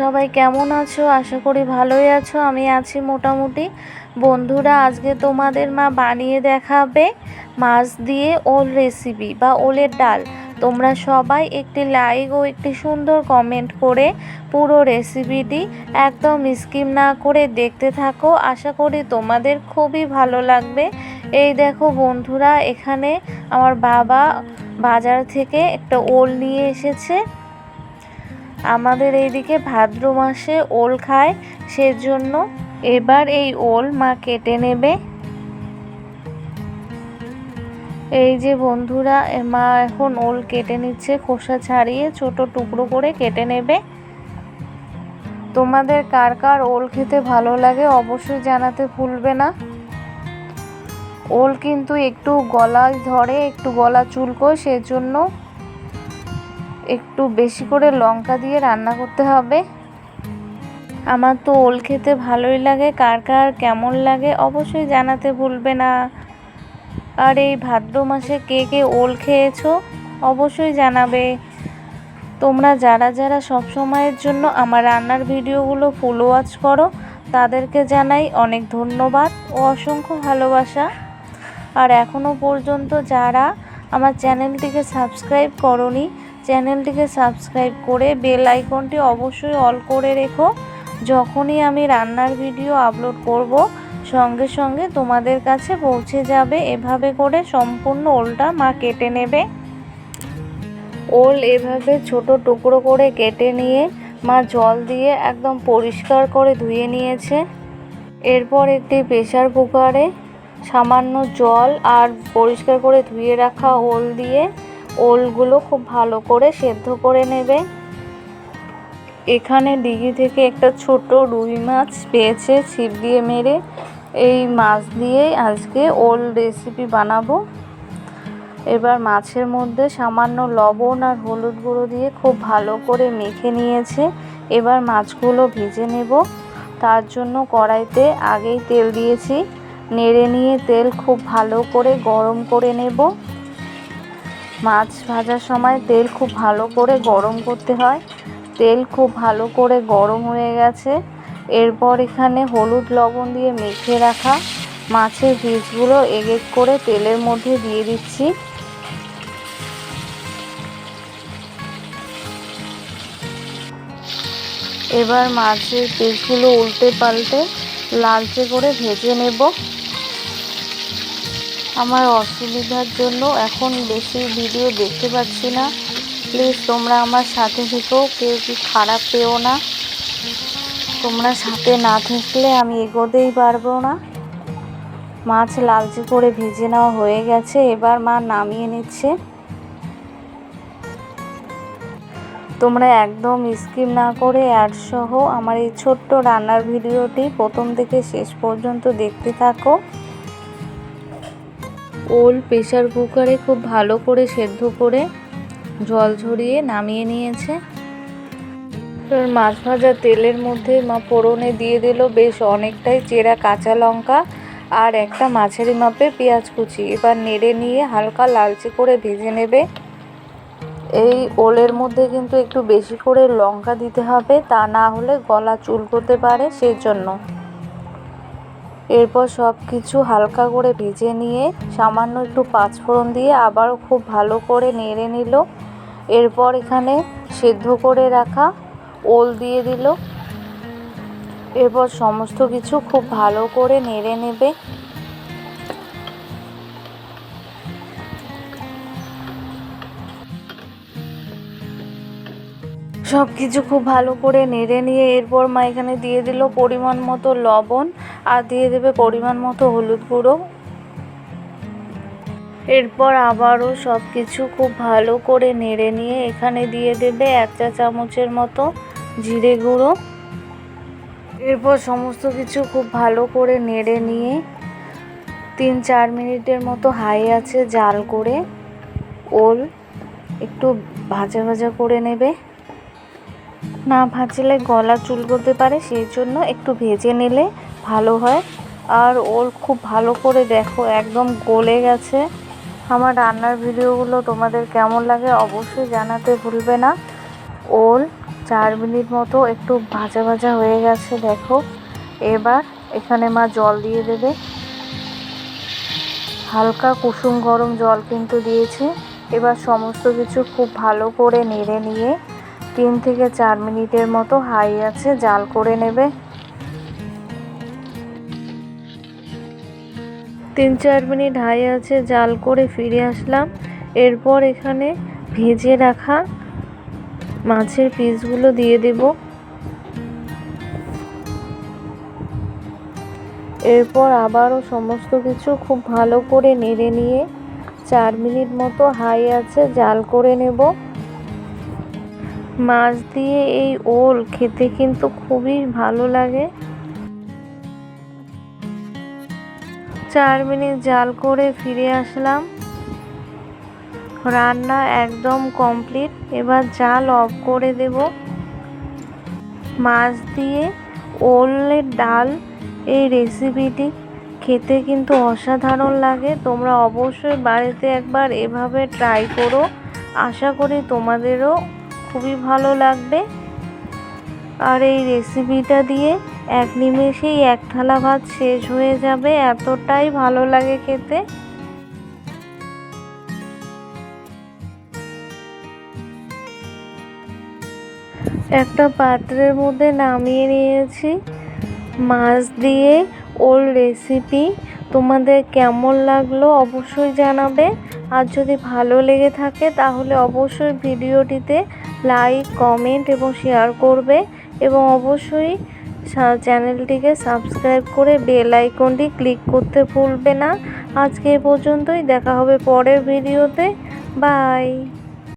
সবাই কেমন আছো? আশা করি ভালোই আছো। আমি আছি মোটামুটি। বন্ধুরা, আজকে তোমাদের মা বানিয়ে দেখাবে মাছ দিয়ে ওল রেসিপি বা ওলের ডাল। তোমরা সবাই একটি লাইক ও একটি সুন্দর কমেন্ট করে পুরো রেসিপিটি একদম স্কিম না করে দেখতে থাকো। আশা করি তোমাদের খুবই ভালো লাগবে। এই দেখো বন্ধুরা, এখানে আমার বাবা বাজার থেকে একটা ওল নিয়ে এসেছে। আমাদের এইদিকে ভাদ্র মাসে ওল খায়, সেজন্য এবার এই ওল মা কেটে নেবে। এই যে বন্ধুরা মা এখন ওল কেটে নিচ্ছে, খোসা ছাড়িয়ে ছোট টুকরো করে কেটে নেবে। তোমাদের কার কার ওল খেতে ভালো লাগে অবশ্যই জানাতে ভুলবে না। ওল কিন্তু একটু গলায় ধরে, একটু গলা চুলকোয়, সেজন্য একটু বেশি করে লঙ্কা দিয়ে রান্না করতে হবে। আমার তো ওল খেতে ভালোই লাগে, কার কার কেমন লাগে অবশ্যই জানাতে ভুলবে না। আর এই ভাদ্র মাসে কে কে ওল খেয়েছো অবশ্যই জানাবে। তোমরা যারা যারা সব সময়ের জন্য আমার রান্নার ভিডিওগুলো ফুল ওয়াচ করো, তাদেরকে জানাই অনেক ধন্যবাদ ও অসংখ্য ভালোবাসা। আর এখনও পর্যন্ত যারা আমার চ্যানেলটিকে সাবস্ক্রাইব করনি চ্যানেলটিকে সাবস্ক্রাইব করে বেল আইকনটি অবশ্যই অল করে রেখো। যখনই আমি রান্নার ভিডিও আপলোড করব, সঙ্গে সঙ্গে তোমাদের কাছে পৌঁছে যাবে। এভাবে করে সম্পূর্ণ ওলটা মা কেটে নেবে। ওল এভাবে ছোট টুকরো করে কেটে নিয়ে মা জল দিয়ে একদম পরিষ্কার করে ধুয়ে নিয়েছে। এরপর একটি প্রেশার কুকারে সামান্য জল আর পরিষ্কার করে ধুয়ে রাখা ওল দিয়ে ওলগুলো খুব ভালো করে সেদ্ধ করে নেবে। এখানে দিঘি থেকে একটা ছোট রুই মাছ পেয়েছে ছিপ দিয়ে মেরে। এই মাছ দিয়েই আজকে ওল রেসিপি বানাবো। এবার মাছের মধ্যে সামান্য লবণ আর হলুদ গুঁড়ো দিয়ে খুব ভালো করে মেখে নিয়েছে। এবার মাছগুলো ভেজে নেব। তার জন্য কড়াইতে আগেই তেল দিয়েছি। নেড়ে নিয়ে তেল খুব ভালো করে গরম করে নেব। মাছ ভাজার সময় তেল খুব ভালো করে গরম করতে হয়। তেল খুব ভালো করে গরম হয়ে গেছে। এরপর এখানে হলুদ লবণ দিয়ে মেখে রাখা মাছের পিসগুলো এক এক করে তেলের মধ্যে দিয়ে দিচ্ছি। এবার মাছের পিসগুলো উল্টে পাল্টে লালচে করে ভেজে নেব। আমার অসুবিধার জন্য এখন বেশি ভিডিও দেখতে পাচ্ছি না। প্লিজ তোমরা আমার সাথে থেকেও কেউ কি খারাপ পেও না। তোমরা সাথে না থাকলে আমি এগোতেই পারব না। মাছ লালচে করে ভেজে নেওয়া হয়ে গেছে, এবার মা নামিয়ে নিচ্ছে। তোমরা একদম স্কিপ না করে অ্যাড সহ আমার এই ছোট্ট রান্নার ভিডিওটি প্রথম থেকে শেষ পর্যন্ত দেখতে থাকো। ওল প্রেশার কুকারে খুব ভালো করে সেদ্ধ করে জল ঝরিয়ে নামিয়ে নিয়েছে। মাছ ভাজা তেলের মধ্যে মা ফোড়নে দিয়ে দিল বেশ অনেকটাই চেরা কাঁচা লঙ্কা আর একটা মাঝারি মাপে পেঁয়াজ কুচি। এবার নেড়ে নিয়ে হালকা লালচে করে ভেজে নেবে। এই ওলের মধ্যে কিন্তু একটু বেশি করে লঙ্কা দিতে হবে, তা না হলে গলা চুলকোতে পারে সেই জন্য এরপর সব কিছু হালকা করে ভেজে নিয়ে সামান্য একটু পাঁচফোড়ন দিয়ে আবারও খুব ভালো করে নেড়ে নিল। এরপর এখানে সেদ্ধ করে রাখা ওল দিয়ে দিল। এরপর সমস্ত কিছু খুব ভালো করে নেড়ে নেবে। সব কিছু খুব ভালো করে নেড়ে নিয়ে এরপর মা এখানে দিয়ে দিল পরিমাণ মতো লবণ আর দিয়ে দেবে পরিমাণ মতো হলুদ গুঁড়ো। এরপর আবারও সব কিছু খুব ভালো করে নেড়ে নিয়ে এখানে দিয়ে দেবে এক চা চামচের মতো জিরে গুঁড়ো। এরপর সমস্ত কিছু খুব ভালো করে নেড়ে নিয়ে তিন চার মিনিটের মতো হাই আছে জাল করে, ওল একটু ভাজা ভাজা করে নেবে। না ভাজলে গলা চুলকোতে পারে, সেই জন্য একটু ভেজে নিলে ভালো হয়। আর ওল খুব ভালো করে দেখো, একদম গলে গেছে। আমার রান্নার ভিডিওগুলো তোমাদের কেমন লাগে অবশ্যই জানাতে ভুলবে না। ওল চার মিনিট মতো একটু ভাজা ভাজা হয়ে গেছে, দেখো। এবার এখানে মা জল দিয়ে দেবে। হালকা কুসুম গরম জল কিন্তু দিয়েছে। এবার সমস্ত কিছু খুব ভালো করে নেড়ে নিয়ে তিন থেকে চার মিনিটের মতো হাই আছে, জাল করে নেবে। তিন চার মিনিট হাই আছে, জাল করে ফিরে আসলাম। এরপর এখানে ভেজে রাখা মাছের পিসগুলো দিয়ে দেব। এরপর আবারও সমস্ত কিছু খুব ভালো করে নেড়ে নিয়ে চার মিনিট মতো হাই আছে, জাল করে নেব। মাছ দিয়ে এই ওল খেতে কিন্তু খুবই ভালো লাগে। চার মিনিট জাল করে ফিরে আসলাম। রান্না একদম কমপ্লিট। এবার জাল অফ করে দেব। মাছ দিয়ে ওলের ডাল, এই রেসিপিটি খেতে কিন্তু অসাধারণ লাগে। তোমরা অবশ্যই বাড়িতে একবার এভাবে ট্রাই করো। আশা করি তোমাদেরও খুবই ভালো লাগবে। আর এই রেসিপিটা দিয়ে এক নিমেষেই এক থালা ভাত শেষ হয়ে যাবে, এতটাই ভালো লাগে খেতে। একটা পাত্রের মধ্যে নামিয়ে নিয়েছি। মাছ দিয়ে ওল রেসিপি তোমাদের কেমন লাগল অবশ্যই জানাবে। আর যদি ভালো লেগে থাকে তাহলে অবশ্যই ভিডিওটিতে লাইক কমেন্ট এবং শেয়ার করবে এবং অবশ্যই চ্যানেলটিকে সাবস্ক্রাইব করে বেল আইকনটি ক্লিক করতে ভুলবে না। আজকে এ পর্যন্তই। দেখা হবে পরের ভিডিওতে বাই